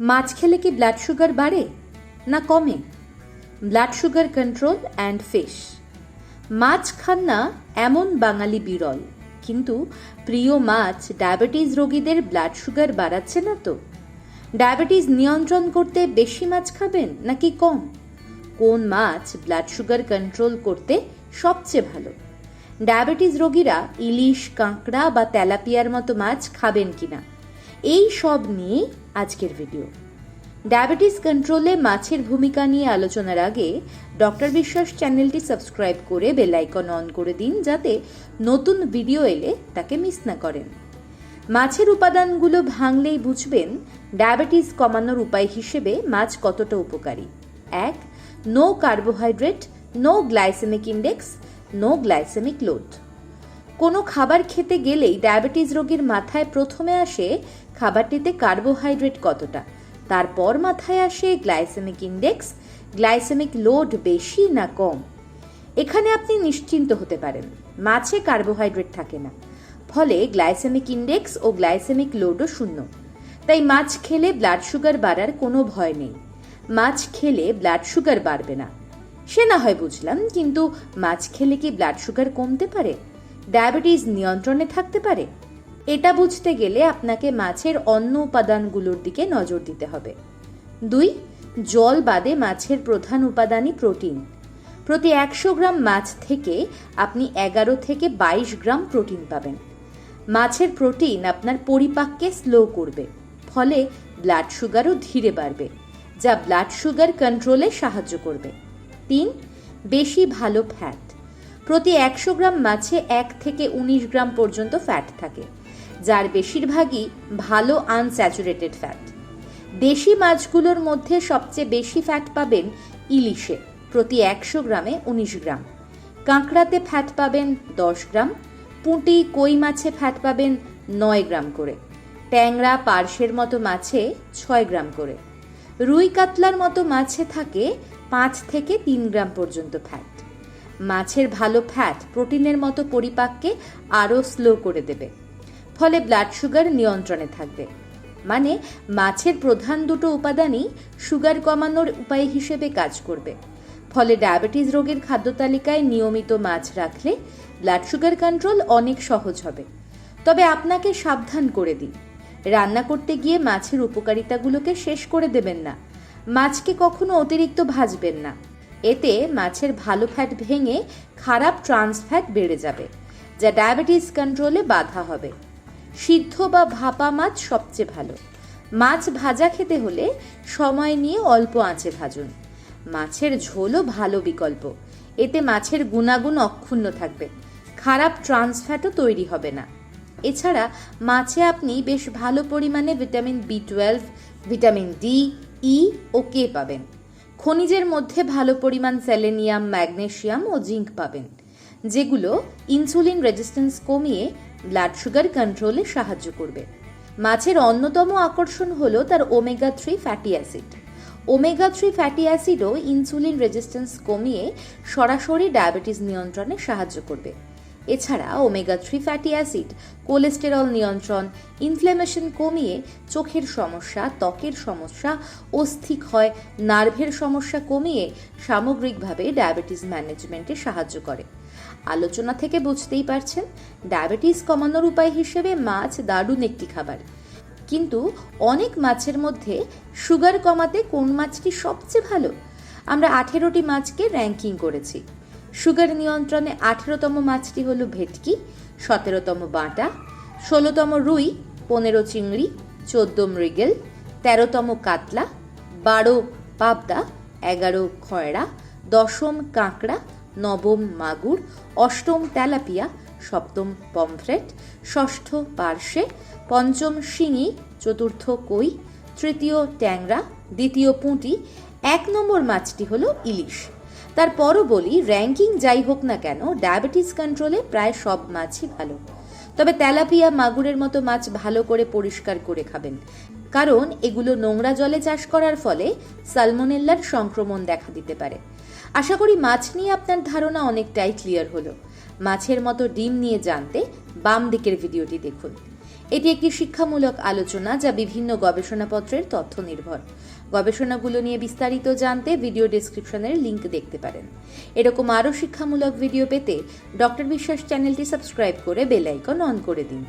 মাছ খেলে কি blood sugar বাড়ে? না কমে? Blood sugar control and fish মাছ খান না এমন বাঙালি বিরল, কিন্তু প্রিয় মাছ ডায়াবেটিস রোগীদের ব্লাড সুগার বাড়াচ্ছে না তো? ডায়াবেটিস নিয়ন্ত্রণ করতে বেশি মাছ খাবেন নাকি কম? কোন মাছ ব্লাড সুগার কন্ট্রোল করতে সবচেয়ে ভালো? ডায়াবেটিস রোগীরা ইলিশ, কাঁকড়া বা তেলাপিয়ার মতো মাছ খাবেন কিনা? এই সব নিয়ে আজকের ভিডিও ডায়াবেটিস কন্ট্রোলে মাছের ভূমিকা নিয়ে আলোচনার আগে ডক্টর বিশ্বাস চ্যানেলটি সাবস্ক্রাইব করে বেল আইকন অন করে দিন যাতে নতুন ভিডিও এলে তাকে মিস না করেন। মাছের উপাদানগুলো ভাঙলেই বুঝবেন ডায়াবেটিস কমানোর উপায় হিসেবে মাছ কতটা উপকারী। এক no carbohydrate no glycemic index no glycemic load কোনো খাবার খেতে গেলেই ডায়াবেটিস রোগীর মাথায় প্রথমে আসে খাবারটিতে কার্বোহাইড্রেট কতটা? তারপর মাথায় আসে গ্লাইসেমিক ইন্ডেক্স, গ্লাইসেমিক লোড বেশি না কম? এখানে আপনি নিশ্চিন্ত হতে পারেন, মাছে কার্বোহাইড্রেট থাকে না। ফলে গ্লাইসেমিক ইন্ডেক্স ও গ্লাইসেমিক লোডও শূন্য। তাই মাছ খেলে ব্লাড সুগার বাড়ার কোনো ভয় নেই। মাছ খেলে ব্লাড সুগার বাড়বে না। সে না হয় বুঝলাম, কিন্তু মাছ খেলে কি ব্লাড সুগার কমতে পারে? ডায়াবেটিস নিয়ন্ত্রণে থাকতে পারে? এটা বুঝতে গেলে আপনাকে মাছের অন্য উপাদানগুলোর দিকে নজর দিতে হবে। দুই, জল বাদে মাছের প্রধান উপাদানই প্রোটিন। প্রতি একশো গ্রাম মাছ থেকে আপনি এগারো থেকে বাইশ গ্রাম প্রোটিন পাবেন। মাছের প্রোটিন আপনার পরিপাককে স্লো করবে, ফলে ব্লাড সুগারও ধীরে বাড়বে, যা ব্লাড সুগার কন্ট্রোলে সাহায্য করবে। তিন, বেশি ভালো ফ্যাট প্রতি একশো গ্রাম মাছে এক থেকে উনিশ গ্রাম পর্যন্ত ফ্যাট থাকে। যার বেশিরভাগই ভালো আনস্যাচুরেটেড ফ্যাট দেশি মাছগুলোর মধ্যে সবচেয়ে বেশি ফ্যাট পাবেন ইলিশে, প্রতি একশো গ্রামে উনিশ গ্রাম। কাঁকড়াতে ফ্যাট পাবেন দশ গ্রাম, পুঁটি, কই মাছে ফ্যাট পাবেন নয় গ্রাম করে, ট্যাংরা, পার্শের মতো মাছে ছয় গ্রাম করে। রুই কাতলার মতো মাছে থাকে পাঁচ থেকে তিন গ্রাম পর্যন্ত ফ্যাট মাছের ভালো ফ্যাট প্রোটিনের মতো পরিপাককে আরও স্লো করে দেবে। ফলে ব্লাড সুগার নিয়ন্ত্রণে থাকবে। মানে মাছের প্রধান দুটো উপাদানই সুগার কমানোর উপায় হিসেবে কাজ করবে। ফলে ডায়াবেটিস রোগের খাদ্য তালিকায় নিয়মিত মাছ রাখলে ব্লাড সুগার কন্ট্রোল অনেক সহজ হবে। তবে আপনাকে সাবধান করে দিই। রান্না করতে গিয়ে মাছের উপকারিতাগুলোকে শেষ করে দেবেন না। মাছকে কখনো অতিরিক্ত ভাজবেন না। এতে মাছের ভালো ফ্যাট ভেঙে খারাপ ট্রান্স ফ্যাট বেড়ে যাবে, যা ডায়াবেটিস কন্ট্রোলে বাধা হবে। সিদ্ধ বা ভাপা মাছ সবচেয়ে ভালো। মাছ ভাজা খেতে হলে সময় নিয়ে অল্প আঁচে ভাজুন। মাছের ঝোলও ভালো বিকল্প। এতে মাছের গুণাগুণ অক্ষুণ্ণ থাকবে। খারাপ ট্রান্সফ্যাটও তৈরি হবে না। এছাড়া মাছে আপনি বেশ ভালো পরিমাণে vitamin B twelve, vitamin D, E ও কে পাবেন। খনিজের মধ্যে ভালো পরিমাণ সেলেনিয়াম, ম্যাগনেশিয়াম ও জিঙ্ক পাবেন, যেগুলো ইনসুলিন রেজিস্ট্যান্স কমিয়ে ব্লাড সুগার কন্ট্রোলে সাহায্য করবে। মাছের অন্যতম আকর্ষণ হলো তার omega three fatty acid. Omega three fatty অ্যাসিডও insulin resistance কমিয়ে সরাসরি ডায়াবেটিস নিয়ন্ত্রণে সাহায্য করবে। এছাড়া omega three fatty acid, cholesterol নিয়ন্ত্রণ, ইনফ্ল্যামেশন কমিয়ে চোখের সমস্যা, ত্বকের সমস্যা অস্থিক্ষয় নার্ভের সমস্যা কমিয়ে সামগ্রিকভাবে ডায়াবেটিস ম্যানেজমেন্টে সাহায্য করে। আলোচনা থেকে বুঝতেই পারছেন, ডায়াবেটিস কমানোর উপায় হিসেবে মাছ দারুণ একটি খাবার। কিন্তু অনেক মাছের মধ্যে সুগার কমাতে কোন মাছটি সবচেয়ে ভালো? আমরা আঠেরোটি মাছকে র্যাঙ্কিং করেছি। সুগার নিয়ন্ত্রণে আঠেরোতম মাছটি হলো ভেটকি, সতেরোতম বাঁটা, ষোলোতম রুই, পনেরো চিংড়ি, চোদ্দ মৃগেল, তেরোতম কাতলা, বারো পাবদা, এগারো খয়রা, দশম কাঁকড়া নবম মাগুর, অষ্টম তেলাপিয়া, সপ্তম পমফ্রেট, ষষ্ঠ পার্শে, পঞ্চম শিঙি, চতুর্থ কই, তৃতীয় ট্যাংরা, দ্বিতীয় পুঁটি, এক নম্বর মাছটি হলো ইলিশ। তারপরও বলি র্যাঙ্কিং যাই হোক না কেন, ডায়াবেটিস কন্ট্রোলে প্রায় সব মাছই ভালো। তবে তেলাপিয়া মাগুরের মতো মাছ ভালো করে পরিষ্কার করে খাবেন। কারণ এগুলো নোংরা জলে চাষ করার ফলে সালমোনেল্লার সংক্রমণ দেখা দিতে পারে। আশা করি মাছ নিয়ে আপনার ধারণা অনেকটাই ক্লিয়ার হলো। মাছের মতো ডিম নিয়ে জানতে বাম দিকের ভিডিওটি দেখুন। এটি একটি শিক্ষামূলক আলোচনা যা বিভিন্ন গবেষণাপত্রের তথ্য নির্ভর গবেষণাগুলো নিয়ে বিস্তারিত জানতে ভিডিও ডেসক্রিপশনের লিংক দেখতে পারেন। এরকম আরও শিক্ষামূলক ভিডিও পেতে ডক্টর বিশ্বাস চ্যানেলটি সাবস্ক্রাইব করে বেল আইকন অন করে দিন।